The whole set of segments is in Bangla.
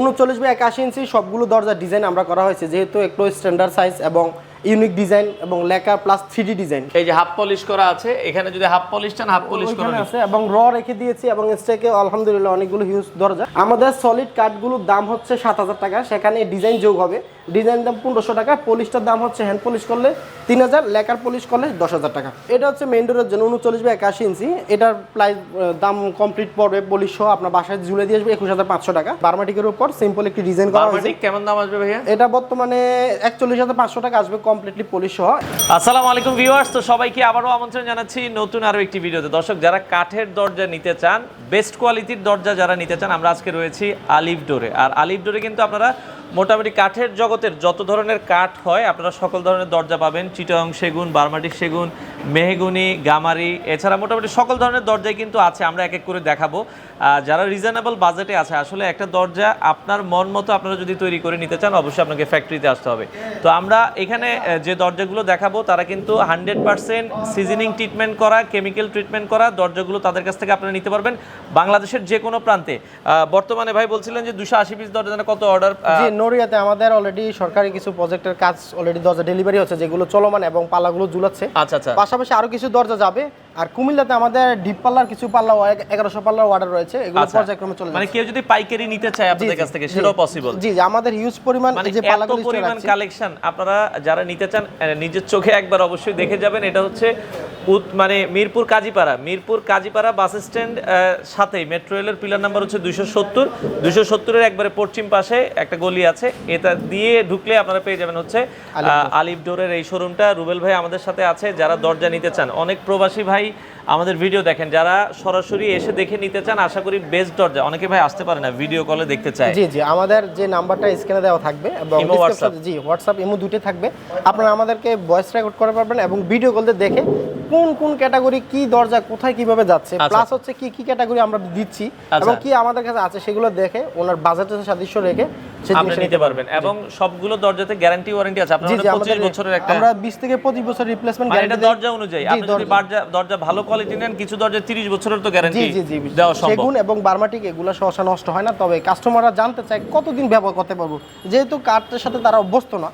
উনচল্লিশ বাই একাশি ইঞ্চি সবগুলো দরজার ডিজাইন আমরা করা হয়েছে যেহেতু একটু স্ট্যান্ডার্ড সাইজ এবং ইউনিক ডিজাইন এবং লেখা প্লাস থ্রি ডিজাইন এই যে হাফ পলিশ করা আছে এখানে যদি হাফ পলিশ চান হাফ পলিশ করা আছে এবং র রেখে দিয়েছি এবং স্টেকে আলহামদুলিল্লাহ অনেকগুলো হিউজ দরজা। আমাদের সলিড কাঠগুলোর দাম হচ্ছে সাত হাজার টাকা সেখানে ডিজাইন যোগ হবে। ডিজাইন দাম পনেরোশো টাকা পলিশটার দাম হচ্ছে হ্যান্ড পলিশ করলে তিন হাজার লেকার পলিশ করলে দশ হাজার টাকা। এটা হচ্ছে মেইন ডোরের জন্য উনচল্লিশ বাই একাশি ইঞ্চি। এটার প্রাইস দাম কমপ্লিট পড়বে পলিশ সহ আপনার বাসায় ঝুলে দিয়ে আসবে একুশ হাজার পাঁচশো টাকা। বারমাটিকের উপর সিম্পল একটি ডিজাইন করা হয়েছে। কেমন দাম আসবে ভাইয়া? এটা বর্তমানে একচল্লিশ হাজার পাঁচশো টাকা আসবে কমপ্লিটলি পলিশ সহ। আসসালামু আলাইকুম ভিউয়ার্স তো সবাইকে আবারও আমন্ত্রণ জানাচ্ছি নতুন আরও একটি ভিডিওতে। দর্শক যারা কাঠের দরজা নিতে চান বেস্ট কোয়ালিটির দরজা যারা নিতে চান আমরা আজকে রয়েছি আলিফ ডোরে আর আলিফ ডোরে কিন্তু আপনারা মোটামুটি কাঠের জগতের যত ধরনের কাঠ হয়, আপনারা সকল ধরনের দরজা পাবেন। চিটং সেগুন বারমাটিক সেগুন, মেহগুনি, গামারি, এছাড়া মোটামুটি সকল ধরনের দরজাই কিন্তু আছে, আমরা এক এক করে দেখাবো। যারা রিজনেবল বাজেটে আছে, আসলে একটা দরজা আপনার মন মতো আপনারা যদি তৈরি করে নিতে চান, অবশ্যই আপনাকে ফ্যাক্টরিতে আসতে হবে। তো আমরা এখানে যে দরজাগুলো দেখাবো, তারা কিন্তু হান্ড্রেড পার্সেন্ট সিজনিং ট্রিটমেন্ট করা কেমিক্যাল ট্রিটমেন্ট করা দরজাগুলো তাদের কাছ থেকে আপনারা নিতে পারবেন। বাংলাদেশের যে কোনো প্রান্তে বর্তমানে ভাই বলছিলেন যে দুশো আশি পিস দরজা কত অর্ডার নড়িয়াতে আমাদের অলরেডি সরকারি কিছু প্রজেক্টের কাজ অলরেডি দরজা ডেলিভারি হচ্ছে যেগুলো চলমান এবং পাল্লাগুলো ঝুলাচ্ছে। আচ্ছা আচ্ছা। পাশাপাশি আরও কিছু দরজা যাবে। আর কুমিল্লাতে আমাদের ডিপ পাল্লার কিছু পাল্লা এগারোশো পাল্লার অর্ডার রয়েছে এগুলো আচ্ছা। পর্যায়ক্রমে চলে মানে কেউ যদি পাইকারি নিতে চায় আপনাদের কাছ থেকে সেটাও পসিবল জি আমাদের হিউজ পরিমাণ মানে যে এত পাল্লাগুলো পরিমাণ কালেকশন আপনারা যারা নিতে চান নিজের চোখে একবার অবশ্যই দেখে যাবেন। এটা হচ্ছে উত- মানে মিরপুর কাজীপাড়া মিরপুর কাজীপাড়া বাস স্ট্যান্ড সাথে মেট্রো রেলের পিলার নাম্বার হচ্ছে দুইশো সত্তর। দুইশো সত্তরের একবারে পশ্চিম পাশে একটা গলি আছে। এটা দিয়ে ঢুকলে আপনারা পেয়ে যাবেন হচ্ছে আলিফ ডোরের এই শোরুমটা। রুবেল ভাই আমাদের সাথে আছে যারা দরজা নিতে চান। অনেক প্রবাসী ভাই আমাদের ভিডিও দেখেন যারা সরাসরি এসে দেখে নিতে চান আশা করি বেস্ট দরজা। অনেকে ভাই আসতে পারে না ভিডিও কলে দেখতে চায়। জি জি আমাদের যে নাম্বারটা স্ক্রিনে দেওয়া থাকবে এবং ইমো, জি হোয়াটসঅ্যাপ ইমো দুটো থাকবে। আপনারা আমাদেরকে ভয়েস রেকর্ড করে পারবেন এবং ভিডিও কলতে দেখে কোন কোন ক্যাটাগরি কি দরজা কোথায় কীভাবে যাচ্ছে আচ্ছা। প্লাস হচ্ছে কি কি ক্যাটাগরি আমরা দিচ্ছি এবং কি আমাদের কাছে আছে সেগুলো দেখে ওনার বাজেটের সাদৃশ্য রেখে আপনি নিতে পারবেন। এবং সবগুলো দরজাতে গ্যারান্টি ওয়ারেন্টি আছে। আপনার জি জি পঁচিশ আমাদের বছরের একটা আমরা 20 থেকে 25 বছর রিপ্লেসমেন্ট মানে এটা দরজা অনুযায়ী। আপনি যদি দরজা। দরজা ভালো কোয়ালিটি নেন কিছু দরজা 30 বছরের তো গ্যারান্টি দেওয়া সম্ভব। সেগুন এবং বার্মাটিক এগুলো সহসা নষ্ট হয় না। তবে কাস্টমাররা জানতে চায় কতদিন ব্যবহার করতে পারব। যেহেতু কাঠের সাথে তারা অভ্যস্ত না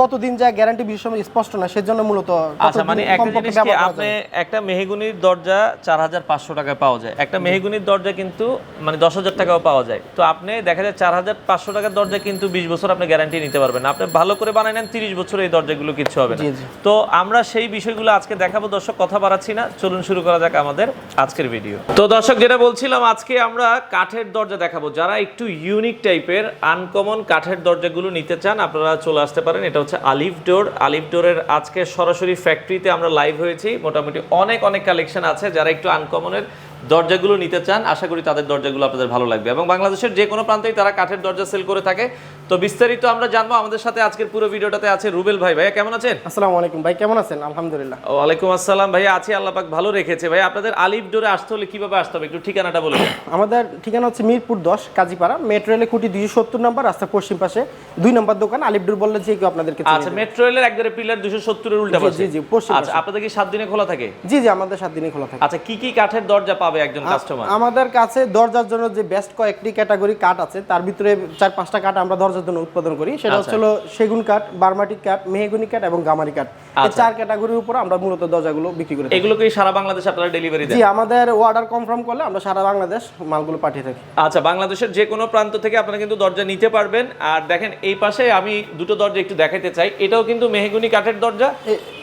কতদিন যায় গ্যারান্টি বিষয় স্পষ্ট না সেজন্য মূলত আচ্ছা মানে একটা জিনিস কি? আপনি একটা মেহগুনির দরজা চার হাজার পাঁচশো টাকায় পাওয়া যায়। একটা মেহগুনির দরজা কিন্তু মানে দশ হাজার টাকাও পাওয়া যায়। তো আপনি দেখা যায় চার হাজার পাঁচশো টাকার দরজা কিন্তু বিশ বছর আপনি গ্যারান্টি নিতে পারবেন আপনি ভালো করে বানাই নেন তিরিশ বছর এই দরজাগুলো কিছু হবে না। তো আমরা সেই বিষয়গুলো আজকে দেখাবো। দর্শক কথা বাড়াচ্ছি না। চলুন শুরু করা যাক আমাদের আজকের ভিডিও তো দর্শক যেটা বলছিলাম আজকে আমরা কাঠের দরজা দেখাবো। যারা একটু ইউনিক টাইপের আনকমন কাঠের দরজাগুলো নিতে চান আপনারা চলে আসতে পারেন। এটা হচ্ছে আলিফ ডোর আলিফ ডোরের আজকে সরাসরি ফ্যাক্টরিতে আমরা লাইভ হয়েছি। মোটামুটি অনেক অনেক কালেকশন আছে। যারা একটু আনকমনের দরজাগুলো নিতে চান আশা করি তাদের দরজাগুলো আপনাদের ভালো লাগবে। এবং বাংলাদেশের যে কোনো প্রান্তেই তারা কাঠের দরজা সেল করে থাকে। তো বিস্তারিত আমরা জানব আমাদের সাথে আজকের পুরো ভিডিওটাতে আছে রুবেল ভাই। ভাইয়া কেমন আছেন? আসসালামু আলাইকুম। ভাই কেমন আছেন? আলহামদুলিল্লাহ। ওয়ালাইকুম আসসালাম। ভাইয়া আছি আল্লাহ পাক ভালো রেখেছে। ভাই আপনাদের আলিফ ডোরে আসতে হলে কীভাবে আসতে হবে? একটু ঠিকানাটা বলে আমাদের ঠিকানা হচ্ছে মিরপুর দশ কাজীপাড়া। মেট্রো রেলে কুটি দুইশো সত্তর নাম্বার রাস্তার পশ্চিম পাশে দুই নম্বর দোকান। আলিপডুর বললে যে কেউ আপনাদেরকে আচ্ছা মেট্রো রেলের একবারে পিলার দুশো সত্তরের উল্টা পাশে জি, জি, পশ্চিম আচ্ছা আপনাদের কি সাত দিনে খোলা থাকে? জি জি আমাদের সাত দিনে খোলা থাকে। আচ্ছা কি কি কাঠের দরজা পাবে একজন কাস্টমার আমাদের কাছে দরজার জন্য যে বেস্ট কয়েকটি ক্যাটাগরি কাঠ আছে তার ভিতরে চার পাঁচটা কাঠ আমরা দরজার জন্য উৎপাদন করি। সেটা হচ্ছে হলো সেগুন কাঠ বার্মাটিক কাঠ মেহগুনি কাঠ এবং গামারি কাঠ আচ্ছা। চার ক্যাটাগরির উপর আমরা মূলত দরজাগুলো বিক্রি করি এগুলো কি সারা বাংলাদেশে আপনারা ডেলিভারি দেন? জি আমাদের অর্ডার কনফার্ম করলে আমরা সারা বাংলাদেশ মালগুলো পাঠিয়ে থাকি। আচ্ছা বাংলাদেশের যে কোনো প্রান্ত থেকে আপনারা কিন্তু দরজা নিতে পারবেন। আর দেখেন এই পাশে আমি দুটো দরজা একটু দেখাইতে চাই। এটাও কিন্তু মেহগুনি কাঠের দরজা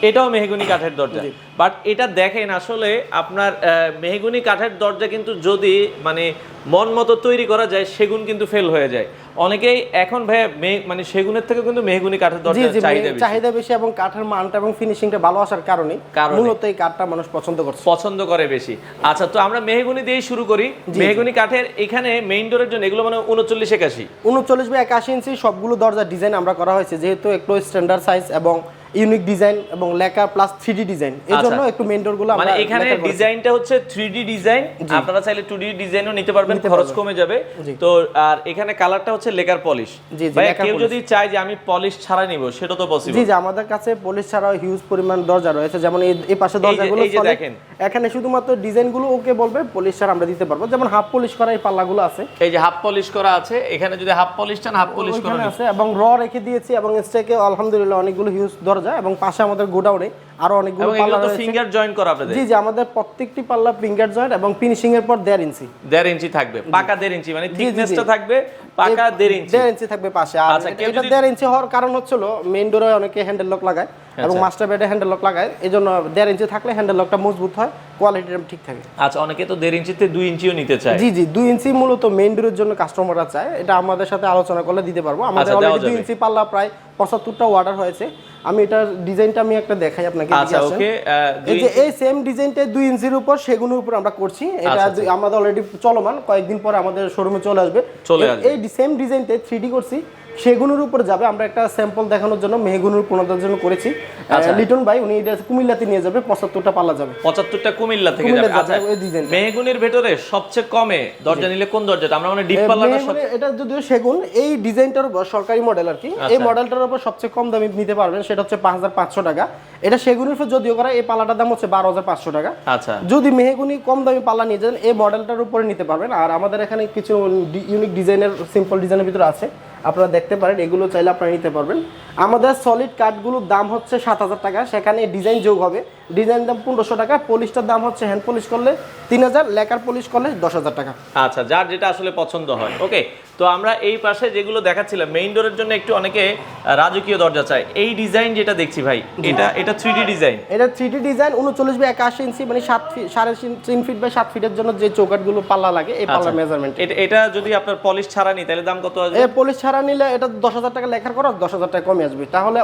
এটাও মেহগুনি কাঠের দরজা। বাট এটা দেখেন আসলে আপনার মেহগুনি কাঠের দরজা কিন্তু যদি মানে মন মতো তৈরি করা যায় সেগুন কিন্তু ফেল হয়ে যায়। অনেকেই এখন ভাই মানে সেগুনের থেকে কিন্তু মেহগুনি কাঠের দরজা চাহিদা বেশি। চাহিদা বেশি এবং কাঠের মানটা এবং ফিনিশিংটা ভালো আসার কারণে। মূলত এই কাঠটা মানুষ পছন্দ করছে। পছন্দ করে বেশি। আচ্ছা তো আমরা মেহগুনি দিয়েই শুরু করি। মেহগুনি কাঠের এখানে মেইন ডোরের জন্য এগুলো মানে উনচল্লিশ একাশি। উনচল্লিশ বাই একাশি ইঞ্চি সবগুলো দরজা ডিজাইন আমরা করা হয়েছে যেহেতু একটু স্ট্যান্ডার্ড সাইজ এবং ইউনিক ডিজাইন এবং লেখা প্লাস থ্রি ডিজাইন। এই আচ্ছা। জন্য একটু মেন ডোরগুলো মানে এখানে ডিজাইনটা হচ্ছে থ্রি ডিজাইন। আপনারা চাইলে টু ডিজাইনও নিতে পারবেন খরচ কমে যাবে। তো আর এখানে কালারটা হচ্ছে লেকার পলিশ। ভাই কেউ যদি চায় যে আমি পলিশ ছাড়া নিব সেটা তো পসিবল জি জি আমাদের কাছে পলিশ ছাড়াও হিউজ পরিমাণ দরজা রয়েছে। যেমন এই পাশে দরজাগুলো দেখেন। এখানে শুধুমাত্র ডিজাইনগুলো ওকে বলবে পলিশ ছাড়া আমরা দিতে পারব। যেমন হাফ পলিশ করা এই পাল্লাগুলো আছে। এই যে হাফ পলিশ করা আছে এখানে যদি হাফ পলিশ চান হাফ পলিশ করা আছে এবং র রেখে দিয়েছি এবং স্টেকে আলহামদুলিল্লাহ অনেকগুলো হিউজ দরজা এবং পাশে আমাদের গোডাউনে আরও অনেকগুলো পাল্লা তো রয়েছে। ফিঙ্গার জয়েন করা আপনাদের। জি জি আমাদের প্রত্যেকটি পাল্লা ফিঙ্গার জয়েন্ট এবং ফিনিশিং এর পর দেড় ইঞ্চি দেড় ইঞ্চি থাকবে। পাকা দেড় ইঞ্চি মানে। থিকনেসটা থাকবে পাকা দেড় ইঞ্চি দেড় ইঞ্চি থাকবে পাশে। আর আচ্ছা, এটা যদি- দেড় ইঞ্চি হওয়ার কারণ হচ্ছিল মেইন ডোরে অনেকে হ্যান্ডেল লক লাগায় এবং আচ্ছা। মাস্টার বেডে হ্যান্ডেল লক লাগায়। এই জন্য দেড় ইঞ্চি থাকলে হ্যান্ডেল লকটা মজবুত হয় কোয়ালিটিটা ঠিক থাকে। আচ্ছা অনেকে তো দেড় ইঞ্চিতে দুই ইঞ্চিও নিতে চায়। জি জি দুই ইঞ্চি মূলত মেইন ডোরের জন্য কাস্টমাররা চায়। এটা আমাদের সাথে আলোচনা করলে দিতে পারব। আমাদের আচ্ছা, অলরেডি দুই যাবে। ইঞ্চি পাল্লা প্রায় পঁচাত্তরটা অর্ডার হয়েছে। আমি এটার ডিজাইনটা আমি একটা দেখাই আপনাকে। এদিকে আচ্ছা ওকে এই যে এই সেম ডিজাইনটা দুই ইঞ্চির উপর সেগুনের উপর আমরা করছি। এটা আচ্ছা, আমাদের অলরেডি চলমান। কয়েকদিন পরে আমাদের শোরুমে চলে আসবে। চলে এই- আসবে। এই সেম ডিজাইনটা থ্রি করছি। সেগুনের উপর যাবে। আমরা একটা স্যাম্পল দেখানোর জন্য মেহগুনুর পুনরুদ্ধার জন্য করেছি। আচ্ছা। লিটন ভাই উনি এটা কুমিল্লাতে নিয়ে যাবে পঁচাত্তরটা পাল্লা যাবে। পঁচাত্তরটা কুমিল্লা থেকে আচ্ছা। মেহগুনির ভেতরে সবচেয়ে কমে দরজা নিলে কোন দরজাটা? আমরা মানে ডিপ পাল্লাটা এটা যদিও সেগুন এই ডিজাইনটার উপর সরকারি মডেল আর কি। এই আচ্ছা। মডেলটার উপর সবচেয়ে কম দামে নিতে পারবেন সেটা হচ্ছে পাঁচ হাজার পাঁচশো টাকা। এটা সেগুনের উপর যদিও করা এই পাল্লাটার দাম হচ্ছে বারো হাজার পাঁচশো টাকা। আচ্ছা। যদি মেহগুনি কম দামি পাল্লা নিয়ে যান এই মডেলটার উপরে নিতে পারবেন। আর আমাদের এখানে কিছু ইউনিক ডিজাইনের সিম্পল ডিজাইনের ভিতরে আছে। আপনারা দেখতে পারেন, এগুলো চাইলে আপনারা নিতে পারবেন। আমাদের সলিড কাঠগুলোর দাম হচ্ছে সাত হাজার টাকা, সেখানে ডিজাইন যোগ হবে। ডিজাইন দাম পনেরোশো টাকা পলিশটার দাম হচ্ছে হ্যান্ড পলিশ করলে তিন হাজার লেকার পলিশ করলে দশ হাজার টাকা। আচ্ছা যার যেটা আসলে পছন্দ হয়। ওকে তো আমরা এই পাশে যেগুলো দেখাচ্ছিলাম মেইন ডোরের জন্য একটু অনেকে রাজকীয় দরজা চায়। এই ডিজাইন যেটা দেখছি ভাই এটা এটা থ্রি ডিজাইন এটা থ্রি ডিজাইন উনচল্লিশ বাই একাশি ইঞ্চি মানে সাত ফিট সাড়ে তিন- ফিট বাই সাত ফিটের জন্য যে চৌকাটগুলো পাল্লা লাগে এই পাল্লার মেজারমেন্ট এটা এটা যদি আপনার পলিশ ছাড়া নি তাহলে দাম কত আসবে? পলিশ ছাড়া নিলে এটা দশ হাজার টাকা লেখার খরচ দশ হাজার টাকা কমে আসবে। তাহলে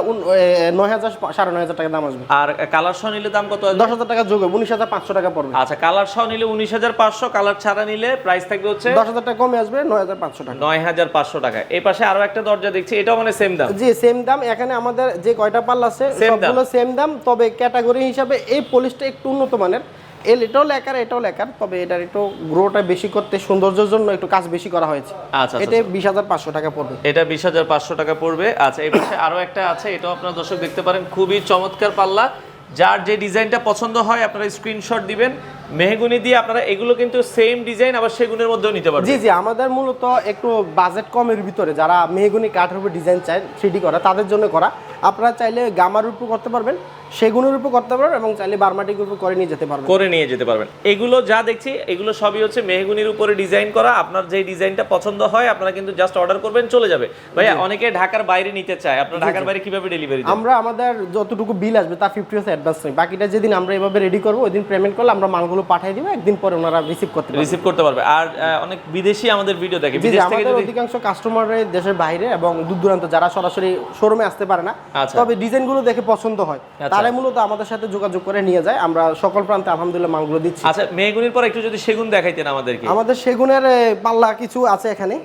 নয় হাজার সাড়ে নয় হাজার টাকা দাম আসবে। আর কালার সহ নিলে দাম কত দশ হাজার টাকা যোগ হবে উনিশ হাজার পাঁচশো টাকা পড়বে। আচ্ছা কালার সহ নিলে উনিশ হাজার পাঁচশো কালার ছাড়া নিলে প্রাইস থাকবে হচ্ছে দশ হাজার টাকা কমে আসবে নয় হাজার পাঁচশো টাকা। নয় হাজার পাঁচশো টাকা। এই পাশে আরও একটা দরজা দেখছি এটাও মানে সেম দাম। জি সেম দাম। এখানে আমাদের যে কয়টা পাল্লা আছে সবগুলো সেম দাম। তবে ক্যাটাগরি হিসাবে এই পলিশটা একটু উন্নত মানের। এল এটাও লেখার এটাও লেখার তবে এটার একটু গ্রোটা বেশি করতে সৌন্দর্যের জন্য একটু কাজ বেশি করা হয়েছে। আচ্ছা আচ্ছা, এতে বিশ হাজার পাঁচশো টাকা পড়বে। এটা বিশ হাজার পাঁচশো টাকা পড়বে। আচ্ছা এই পাশে আরও একটা আছে এটাও আপনারা দর্শক দেখতে পারেন। খুবই চমৎকার পাল্লা। যার যে ডিজাইনটা পছন্দ হয় আপনারা স্ক্রিনশট দিবেন। মেহগুনি দিয়ে আপনারা এগুলো কিন্তু সেম ডিজাইন আবার সেগুনের মধ্যেও নিতে পারবেন। জি জি আমাদের মূলত একটু বাজেট কমের ভিতরে যারা মেহগুনি কাঠের উপর ডিজাইন চায় থ্রি করা তাদের জন্য করা। আপনারা চাইলে গামার উপর করতে পারবেন সেগুনের উপর করতে পারবেন এবং চাইলে বার্মাটিক উপর করে নিয়ে যেতে পারবেন। করে নিয়ে যেতে পারবেন। এগুলো যা দেখছি এগুলো সবই হচ্ছে মেহগুনির উপরে ডিজাইন করা। আপনার যে ডিজাইনটা পছন্দ হয় আপনারা কিন্তু জাস্ট অর্ডার করবেন চলে যাবে। ভাইয়া অনেকে ঢাকার বাইরে নিতে চায়। আপনারা ঢাকার বাইরে কীভাবে ডেলিভারি আমরা আমাদের যতটুকু বিল আসবে তার ফিফটি অ্যাডভান্স নেই। বাকিটা যেদিন আমরা এভাবে রেডি করব ওই দিন পেমেন্ট করলে আমরা মালগুলো পাঠিয়ে দিব একদিন পরে ওনারা রিসিভ করতে পারবে। রিসিভ করতে পারবে। আর অনেক বিদেশি আমাদের ভিডিও দেখে বিদেশ থেকে যদি অধিকাংশ কাস্টমারের দেশের বাইরে এবং দূর দূরান্ত যারা সরাসরি শোরুমে আসতে পারে না আচ্ছা। তবে ডিজাইনগুলো দেখে পছন্দ হয়। আচ্ছা। তারা মূলত আমাদের সাথে যোগাযোগ করে নিয়ে যায়। আমরা সকল প্রান্তে আলহামদুলিল্লাহ মালগুলো দিচ্ছি। আচ্ছা মেহগুনির পর একটু যদি সেগুন দেখাইতেন আমাদেরকে। আমাদের সেগুনের পাল্লা কিছু আছে এখানে।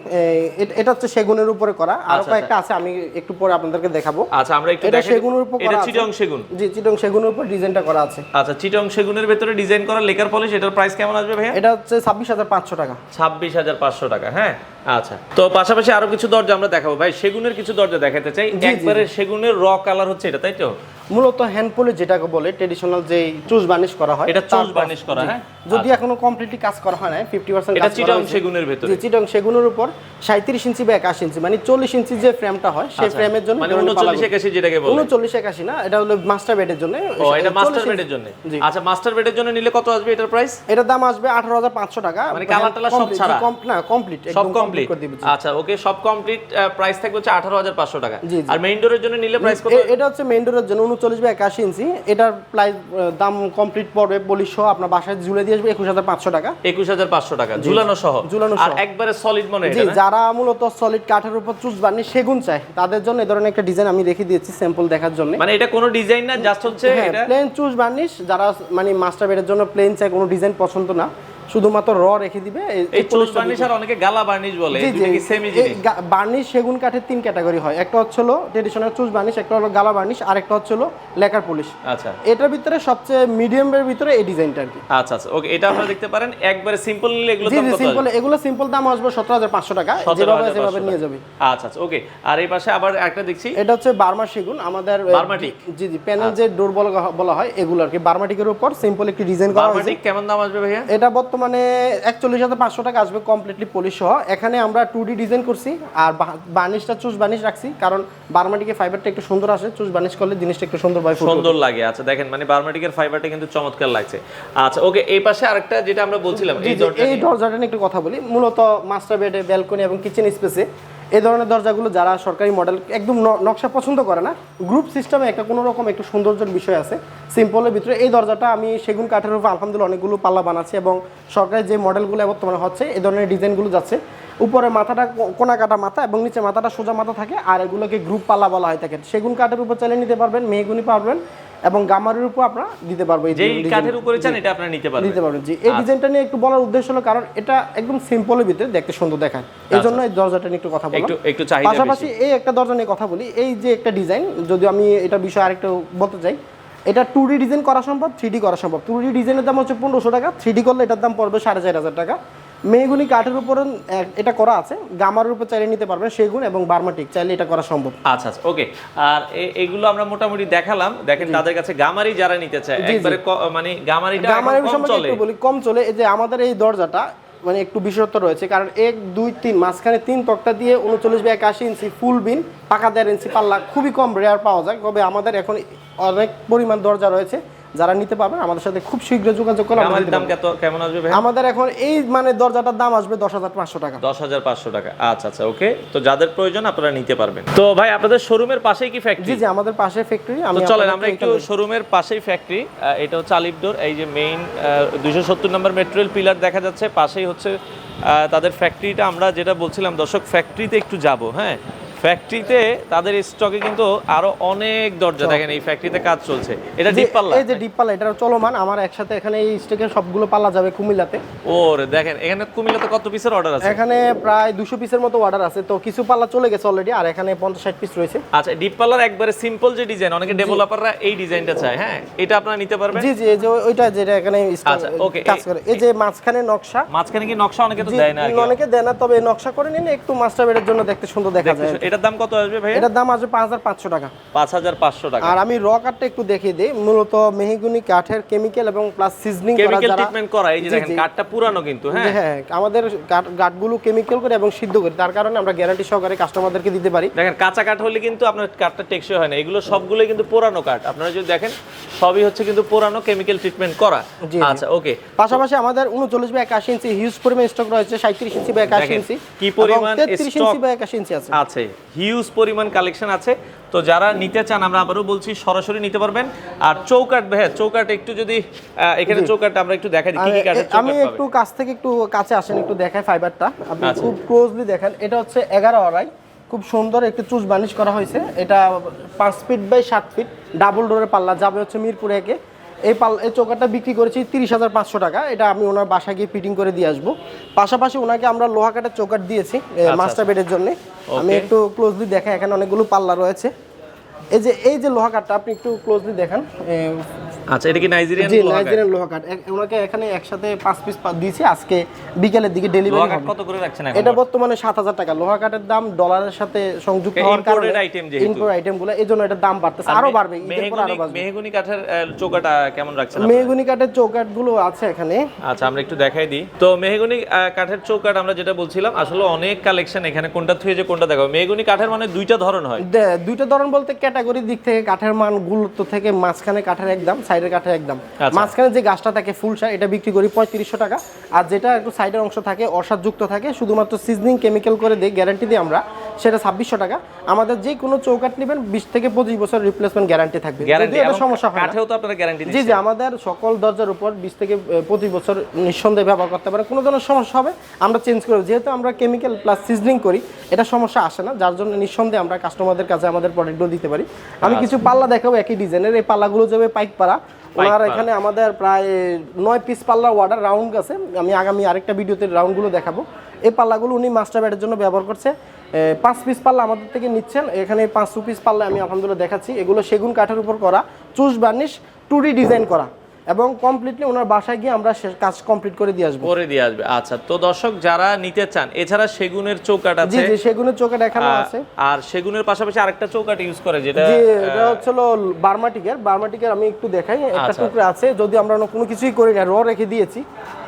এটা হচ্ছে সেগুনের উপরে করা। আর আচ্ছা, কয়েকটা আছে আমি একটু পরে আপনাদেরকে দেখাবো। আচ্ছা আমরা একটু এটা সেগুনের উপর এটা করা আছে। চিটং সেগুন। জি চিটং সেগুনের উপর ডিজাইনটা করা আছে। আচ্ছা চিটং সেগুনের ভিতরে ডিজাইন করা লেকার পলিশ এটার প্রাইস কেমন আসবে ভাইয়া? এটা হচ্ছে ছাব্বিশ হাজার পাঁচশো টাকা। ছাব্বিশ হাজার পাঁচশো টাকা হ্যাঁ? আচ্ছা। তো পাশাপাশি আরও কিছু দরজা আমরা দেখাবো। ভাই সেগুনের কিছু দরজা দেখাতে চাই। একবারে সেগুনের র কালার হচ্ছে এটা তাই তো? মূলত হ্যান্ড পলিশ যেটাকে বলে ট্রেডিশনাল যে চুজ বার্নিশ করা হয় এটা চুজ বার্নিশ করা, জি। হ্যাঁ? যদি এখনও কমপ্লিটলি কাজ করা হয় না ফিফটি পার্সেন্ট এটা চিটং সেগুনের ভেতরে। জি চিটং সেগুনের উপর সাঁত্রিশ ইঞ্চি বা একাশি ইঞ্চি মানে চল্লিশ ইঞ্চি যে ফ্রেমটা হয় সেই আচ্ছা, ফ্রেমের জন্য মানে উনচল্লিশ একাশি যেটাকে বলে। উনচল্লিশ একাশি না এটা হলো মাস্টার বেডের জন্য। ও এটা মাস্টার বেডের জন্য। আচ্ছা মাস্টার বেডের জন্য নিলে কত আসবে এটার প্রাইস এটার দাম আসবে আঠারো হাজার পাঁচশো টাকা। মানে colour টালার সব ছাড়া? com- না কমপ্লিট সব কমপ্লিট করে দিবে আচ্ছা ওকে সব কমপ্লিট প্রাইস থাকবে হচ্ছে আঠারো হাজার পাঁচশো টাকা। জি, জি। আর মেইন ডোরের জন্য নিলে প্রাইস কত? এটা হচ্ছে মেইন ডোরের জন্য উনচল্লিশ বা একাশি ইঞ্চি। এটার প্রাইস দাম কমপ্লিট পড়বে সহ আপনার বাসায় ঝুলে দিয়ে আসবে একুশ হাজার পাঁচশো টাকা। একুশ হাজার পাঁচশো টাকা ঝুলানো সহ। ঝুলানো সহ। একবারে সলিড মনে হয় জি যারা মূলত সলিড কাঠের উপর চুজ বার্নিশ সেগুন চায় তাদের জন্য এই ধরনের একটা ডিজাইন আমি রেখে দিয়েছি স্যাম্পল দেখার জন্য। মানে এটা কোনো ডিজাইন না জাস্ট হচ্ছে প্লেন চুজ বার্নিশ যারা মানে মাস্টার বেডের জন্য প্লেন চায় কোনো ডিজাইন পছন্দ না। শুধুমাত্র র রেখে দিবে এই- বার্নিশ আর অনেকে গালা বার্নিশ বলে কি সেমই জিনিস বার্নিশ সেগুন কাঠের তিন ক্যাটাগরি হয়। একটা হচ্ছে হলো ট্রেডিশনাল চুজ বার্নিশ একটা হলো গালা বার্নিশ আর একটা হচ্ছে হলো লেকার পলিশ আচ্ছা। এটার ভিতরে সবচেয়ে মিডিয়ামের ভিতরে এই ডিজাইনটা আর কি। আচ্ছা আচ্ছা। ওকে এটা আপনারা দেখতে পারেন। একবারে সিম্পল নিলে এগুলো জি দাম কত সিম্পল এগুলো সিম্পল দাম আসবে সতেরো হাজার পাঁচশো টাকা। যেভাবে যেভাবে নিয়ে যাবে। আচ্ছা আচ্ছা। ওকে আর এই পাশে আবার একটা দেখছি। এটা হচ্ছে বার্মা সেগুন। আমাদের বার্মাটিক? জি জি প্যানেল যে ডোর বলা বলা হয় এগুলো আর কি। বার্মাটিকের উপর সিম্পল একটি ডিজাইন করা হয়েছে। বার্মাটিক কেমন দাম আসবে ভাইয়া? এটা বর্তমানে একচল্লিশ হাজার পাঁচশো টাকা আসবে কমপ্লিটলি পলিশ সহ। এখানে আমরা টু ডি ডিজাইন করছি আর বার্নিশটা চুজ বার্নিশ রাখছি কারণ বার্মাটিকের ফাইবারটা একটু সুন্দর আসে চুজ বার্নিশ করলে জিনিসটা একটু সুন্দর ভাবে সুন্দর লাগে। আচ্ছা দেখেন মানে বার্মাটিকের ফাইবারটা কিন্তু চমৎকার লাগছে। আচ্ছা ওকে এই পাশে আরেকটা যেটা আমরা বলছিলাম এই। দরজাটা নিয়ে একটু কথা বলি। মূলত মাস্টার বেডে ব্যালকনি এবং কিচেন স্পেসে এই ধরনের দরজাগুলো যারা সরকারি মডেল একদম নকশা পছন্দ করে না গ্রুপ সিস্টেমে একটা কোনো রকম একটু সৌন্দর্যের বিষয় আছে। সিম্পলের ভিতরে এই দরজাটা আমি সেগুন কাঠের উপর আলহামদুলিল্লাহ অনেকগুলো পাল্লা বানাচ্ছি এবং সরকারি যে মডেলগুলো বর্তমানে হচ্ছে, এই ধরনের ডিজাইনগুলো যাচ্ছে। উপরে মাথাটা কোনা কাটা মাথা এবং নিচে মাথাটা সোজা মাথা থাকে, আর এগুলোকে গ্রুপ পাল্লা বলা হয় থাকে সেগুন কাঠের উপর চালিয়ে নিতে পারবেন, মেহগুনি পারবেন এবং গামারির উপর আপনারা দিতে পারব এই কাঠের উপরে চান এটা আপনারা নিতে পারবেন। দিতে পারবেন জি। এই ডিজাইনটা নিয়ে একটু বলার উদ্দেশ্য হলো কারণ এটা একদম সিম্পলের ভিতরে দেখতে সুন্দর দেখায়। এই জন্য এই দরজাটা নিয়ে একটু কথা বললাম। একটু একটু চাহিদা পাশাপাশি এই একটা দরজা নিয়ে কথা বলি। এই যে একটা ডিজাইন যদি আমি এটা বিষয়ে আরেকটু বলতে চাই এটা টু ডি ডিজাইন করা সম্ভব থ্রি ডি করা সম্ভব। টু ডি ডিজাইনের দাম হচ্ছে পনেরোশো টাকা থ্রি ডি করলে এটার দাম পড়বে সাড়ে চার হাজার টাকা। মেহগুনি কাঠের উপর এটা করা আছে। গামার উপর চাইলে নিতে পারবেন সেগুন এবং বার্মাটিক চাইলে এটা করা সম্ভব। আচ্ছা আচ্ছা ওকে। আর এগুলো আমরা মোটামুটি দেখালাম। দেখেন তাদের কাছে গামারি যারা নিতে চায় একবারে মানে গামারিটা গামারের সম্পর্কে একটু বলি কম চলে। এই যে আমাদের এই দরজাটা মানে একটু বিশেষত্ব রয়েছে কারণ এক দুই তিন মাঝখানে তিন তক্তা দিয়ে উনচল্লিশ বাই একাশি ইঞ্চি ফুল বিন পাকা দেড় ইঞ্চি পাল্লা খুবই কম রেয়ার পাওয়া যায়। তবে আমাদের এখন অনেক পরিমাণ দরজা রয়েছে। যারা নিতে পারবেন আমাদের সাথে খুব শীঘ্র যোগাযোগ করে আমাদের দাম কত? কেমন আসবে ভাই? আমাদের এখন এই মানে দরজাটার দাম আসবে দশ হাজার পাঁচশো টাকা। দশ হাজার পাঁচশো টাকা। আচ্ছা আচ্ছা ওকে। তো যাদের প্রয়োজন আপনারা নিতে পারবেন। তো ভাই আপনাদের শোরুমের পাশেই কি ফ্যাক্টরি জি জি আমাদের পাশে ফ্যাক্টরি তো আমি চলেন আমরা একটু শোরুমের পাশেই ফ্যাক্টরি এটা হচ্ছে আলিপডোর এই যে মেইন দুইশো সত্তর নম্বর মেট্রোয়েল পিলার দেখা যাচ্ছে। পাশেই হচ্ছে আহ, তাদের ফ্যাক্টরিটা আমরা যেটা বলছিলাম দর্শক ফ্যাক্টরিতে একটু যাব হ্যাঁ? ফ্যাক্টরিতে তাদের স্টকে কিন্তু আরও অনেক দরজা। দেখেন এই ফ্যাক্টরিতে কাজ চলছে। এটা ডিপ পাল্লা। এই যে ডিপ পাল্লা এটা চলমান। আমার একসাথে এখানে এই স্টেকের সবগুলো পাল্লা যাবে কুমিল্লাতে। ওরে দেখেন এখানে কুমিল্লাতে কত পিসের অর্ডার আছে? এখানে প্রায় দুশো পিসের মতো অর্ডার আছে। তো কিছু পাল্লা চলে গেছে অলরেডি আর এখানে পঞ্চাশ ষাট পিস রয়েছে। আচ্ছা ডিপ পাল্লার একবারে সিম্পল যে ডিজাইন অনেকে ডেভেলপাররা এই ডিজাইনটা চায় হ্যাঁ? এটা আপনারা নিতে পারবেন? জি জি এই যে ওইটা যেটা এখানে আচ্ছা, okay, কাজ করে। এই যে মাঝখানে নকশা। মাঝখানে কি নকশা অনেকে তো দেয় না। অনেকে দেয় না তবে নকশা করে নিন একটু মাস্টার বেডের জন্য দেখতে সুন্দর দেখা যায় এটার দাম কত আসবে ভাই এটার দাম আসবে পাঁচ হাজার পাঁচশো টাকা। পাঁচ হাজার পাঁচশো টাকা। আর আমি র কাঠটা একটু দেখিয়ে দিই। মূলত মেহগুনি কাঠের কেমিক্যাল এবং প্লাস সিজনিং করা কেমিক্যাল ট্রিটমেন্ট করা এই যে দেখেন। কাঠটা পুরানো কিন্তু হ্যাঁ? হ্যাঁ আমাদের কাঠ- কাঠগুলো কেমিক্যাল করে এবং সিদ্ধ করি। তার কারণে আমরা গ্যারান্টি সহকারে কাস্টমারদেরকে দিতে পারি। দেখেন কাঁচা কাঠ হলে কিন্তু আপনার কাঠটা টেকসই হয় না। এগুলো সবগুলোই কিন্তু পুরানো কাঠ। আপনারা যদি দেখেন সবই হচ্ছে কিন্তু পুরানো কেমিক্যাল ট্রিটমেন্ট করা। আচ্ছা ওকে পাশাপাশি আমাদের উনচল্লিশ বা একাশি ইঞ্চি হিউজ পরিমাণ স্টক রয়েছে সাঁত্রিশ ইঞ্চি বা একাশি ইঞ্চি কি পরিমাণ তেত্রিশ ইঞ্চি বা একাশি ইঞ্চি আছে। আছে। হিউজ পরিমাণ কালেকশন আছে। তো যারা নিতে চান আমরা আবারও বলছি সরাসরি নিতে পারবেন। আর চৌকাট ভাই চৌকাট একটু যদি এখানে চৌকাট আমরা একটু দেখাই কি কি কাঠের আমি একটু কাছ থেকে একটু কাছে আসেন একটু দেখাই ফাইবারটা আপনি আচ্ছা। খুব ক্লোজলি দেখেন এটা হচ্ছে এগারো আড়াই। খুব সুন্দর একটু চুজ বানিশ করা হয়েছে। এটা পাঁচ ফিট বাই সাত ফিট ডাবল ডোরের পাল্লা যাবে হচ্ছে মিরপুর একে। এই পাল এই চৌকাটা বিক্রি করেছি তিরিশ হাজার পাঁচশো টাকা। এটা আমি ওনার বাসা গিয়ে ফিটিং করে দিয়ে আসব। পাশাপাশি ওনাকে আমরা লোহা কাটার চৌকাট দিয়েছি মাস্টার বেডের জন্য। আমি একটু ক্লোজলি দেখাই এখানে অনেকগুলো পাল্লা রয়েছে। এই যে এই যে লোহা কাঠটা আপনি একটু ক্লোজলি দেখেন। আচ্ছা এটা কি নাইজেরিয়ান জি নাইজেরিয়ান লোহা কাঠ। ওনাকে এখানে একসাথে পাঁচ পিস দিয়েছি। আজকে বিকেলের দিকে ডেলিভারি হবে। কত করে রাখছেন এখন এটা বর্তমানে? সাত হাজার টাকা। লোহা কাঠের দাম ডলারের সাথে সংযুক্ত হওয়ার কারণে item যেহেতু। ইম্পোর্ট আইটেমগুলো এই জন্য দাম বাড়তেছে। আরও বাড়বে ঈদের পর আরও বাড়বে। মেহগুনি কাঠের চৌকাটা কেমন রাখছেন? মেহগুনি কাঠের চৌকাঠগুলো আছে এখানে। আচ্ছা আমরা একটু দেখাই দিই। তো মেহগুনি কাঠের চৌকাট আমরা যেটা বলছিলাম আসলে অনেক কালেকশন এখানে। কোনটা থুয়ে যে কোনটা দেখাবো। মেহগুনি কাঠের মানে দুইটা ধরন হয়। দুইটা ধরন বলতে ক্যাটাগরির দিক থেকে কাঠের মান গুরুত্ব থেকে মাঝখানে কাঠের একদম সাইডের কাঠের একদম। আচ্ছা। মাঝখানে যে গাছটা থাকে ফুল সার এটা বিক্রি করি পঁয়ত্রিশশো টাকা। আর যেটা একটু সাইডের অংশ থাকে অসাদযুক্ত থাকে শুধুমাত্র সিজনিং কেমিক্যাল করে দিই গ্যারান্টি দিই আমরা। সেটা ছাব্বিশশো টাকা। আমাদের যে কোনো চৌকাট নেবেন বিশ থেকে পঁচিশ বছর রিপ্লেসমেন্ট গ্যারান্টি থাকবে। গ্যারান্টি সমস্যা হয় কাঠেও তো আপনারা গ্যারান্টি জি জি আমাদের সকল দরজার উপর বিশ থেকে পঁচিশ বছর নিঃসন্দেহে ব্যবহার করতে পারেন কোনো ধরনের সমস্যা হবে আমরা চেঞ্জ করব। যেহেতু আমরা কেমিক্যাল প্লাস সিজনিং করি এটা সমস্যা আসে না। যার জন্য নিঃসন্দেহে আমরা কাস্টমারদের কাছে আমাদের প্রোডাক্টগুলো দিতে পারি। আমি কিছু পাল্লা দেখাবো একই ডিজাইনের এই পাল্লাগুলো যাবে পাইক পাড়া ওনার এখানে আমাদের প্রায় নয় পিস পাল্লা ওয়ার্ডার রাউন্ড আছে আমি আগামী আরেকটা ভিডিওতে রাউন্ডগুলো দেখাবো। এই পাল্লাগুলো উনি মাস্টার ব্যাটের জন্য ব্যবহার করছে। পাঁচ পিস পাল্লা আমাদের থেকে নিচ্ছেন। এখানে পাঁচ পিস পাল্লা আমি আলহামদুলিল্লাহ দেখাচ্ছি। এগুলো সেগুন কাঠের উপর করা চুষ বার্নিশ টুডি ডিজাইন করা। এবং কমপ্লিটলি ওনার বাসায় গিয়ে আমরা কাজ কমপ্লিট করে দিয়ে আসব। করে দিয়ে আসবে। আচ্ছা তো দর্শক যারা নিতে চান এছাড়া সেগুনের চৌকাট জি আছে। জি জি সেগুনের চোখে এখানে আছে। আর সেগুনের পাশাপাশি আরেকটা চৌকাট ইউজ করে যেটা যে এটা হচ্ছে বার্মাটিকের। বার্মাটিকের আমি একটু দেখাই একটা আচ্ছা। টুকরা আছে যদি আমরা অন্য কোনো কিছুই করি না র রেখে দিয়েছি।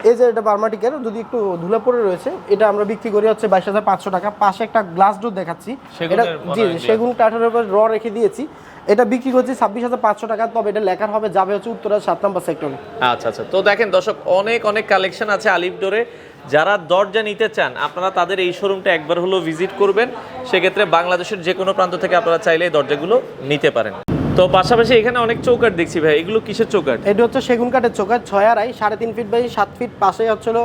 এই যে এটা বার্মাটিকের যদি একটু ধুলা পড়ে রয়েছে এটা আমরা বিক্রি করি হচ্ছে বাইশ হাজার পাঁচশো টাকা। পাশে একটা গ্লাস ডোর দেখাচ্ছি। এটা জি সেগুন কাঠের উপর র রেখে দিয়েছি। এটা বিক্রি করছি ছাব্বিশ হাজার পাঁচশো টাকা তবে এটা লেখার হবে যাবে হচ্ছে উত্তরা সাত নম্বর সেক্টরে আচ্ছা আচ্ছা। তো দেখেন দর্শক অনেক অনেক কালেকশন আছে আলিফ ডোরে। যারা দরজা নিতে চান আপনারা তাদের এই শোরুমটা একবার হলো ভিজিট করবেন। সেক্ষেত্রে বাংলাদেশের যে কোনো প্রান্ত থেকে আপনারা চাইলে এই দরজাগুলো নিতে পারেন। তো পাশাপাশি এখানে অনেক চৌকাট দেখছি ভাই। এগুলো কিসের চৌকাট এটা হচ্ছে সেগুন কাঠের চোখা ছয় আড়াই সাড়ে তিন ফিট বাই সাত ফিট পাশে হচ্ছে হলো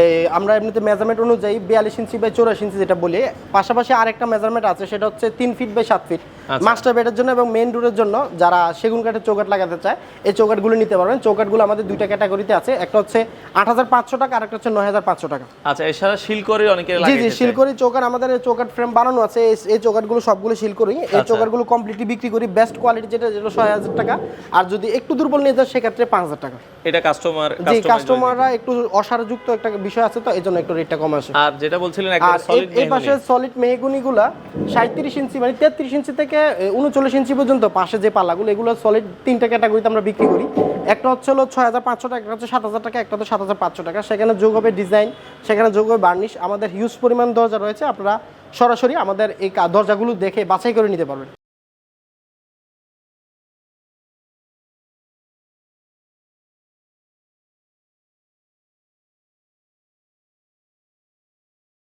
এই আমরা এমনিতে মেজারমেন্ট অনুযায়ী বিয়াল্লিশ ইঞ্চি বাই চৌরাশি ইঞ্চি যেটা বলি। পাশাপাশি আরেকটা মেজারমেন্ট আছে সেটা হচ্ছে তিন ফিট বাই সাত ফিট। মাস্টার বেডের জন্য এবং মেইন ডোরের জন্য যারা সেগুন কাঠের চৌকাট লাগাতে চায় এই চৌকাটগুলো নিতে পারবেন। চৌকাটগুলো আমাদের দুইটা ক্যাটাগরিতে আছে। একটা হচ্ছে আট হাজার পাঁচশো টাকা আর একটা হচ্ছে নয় হাজার পাঁচশো টাকা। আচ্ছা এছাড়া শিলকরি অনেকের জি জি শিলকরি চৌকাট আমাদের এই চৌকাট ফ্রেম বানানো আছে। এই- চৌকাটগুলো সবগুলো শিলকরি এই আচ্ছা। চৌকাটগুলো কমপ্লিটলি বিক্রি করি। বেস্ট কোয়ালিটি যেটা যেটা ছয় হাজার টাকা। আর যদি একটু দুর্বল নিয়ে যায় সেক্ষেত্রে পাঁচ হাজার টাকা। এটা কাস্টমার জি কাস্টমাররা একটু অসারযুক্ত একটা বিষয় আছে তো এই জন্য একটু রেটটা কম আসে। আর যেটা বলছিলেন এই- পাশে সলিড মেহগুনি গুলা সাঁত্রিশ ইঞ্চি মানে তেত্রিশ ইঞ্চি থেকে উনচল্লিশ ইঞ্চি পর্যন্ত পাশে যে পাল্লাগুলো, এগুলো সলিড তিনটা ক্যাটাগরিতে আমরা বিক্রি করি। একটা হচ্ছে হলো ছয় হাজার পাঁচশো টাকা, একটা হচ্ছে সাত হাজার টাকা, একটা হচ্ছে সাত হাজার পাঁচশো টাকা। সেখানে যোগ হবে ডিজাইন সেখানে যোগ হবে বার্নিশ আমাদের হিউজ পরিমাণ দরজা রয়েছে, আপনারা সরাসরি আমাদের এই দরজাগুলো দেখে বাছাই করে নিতে পারবেন।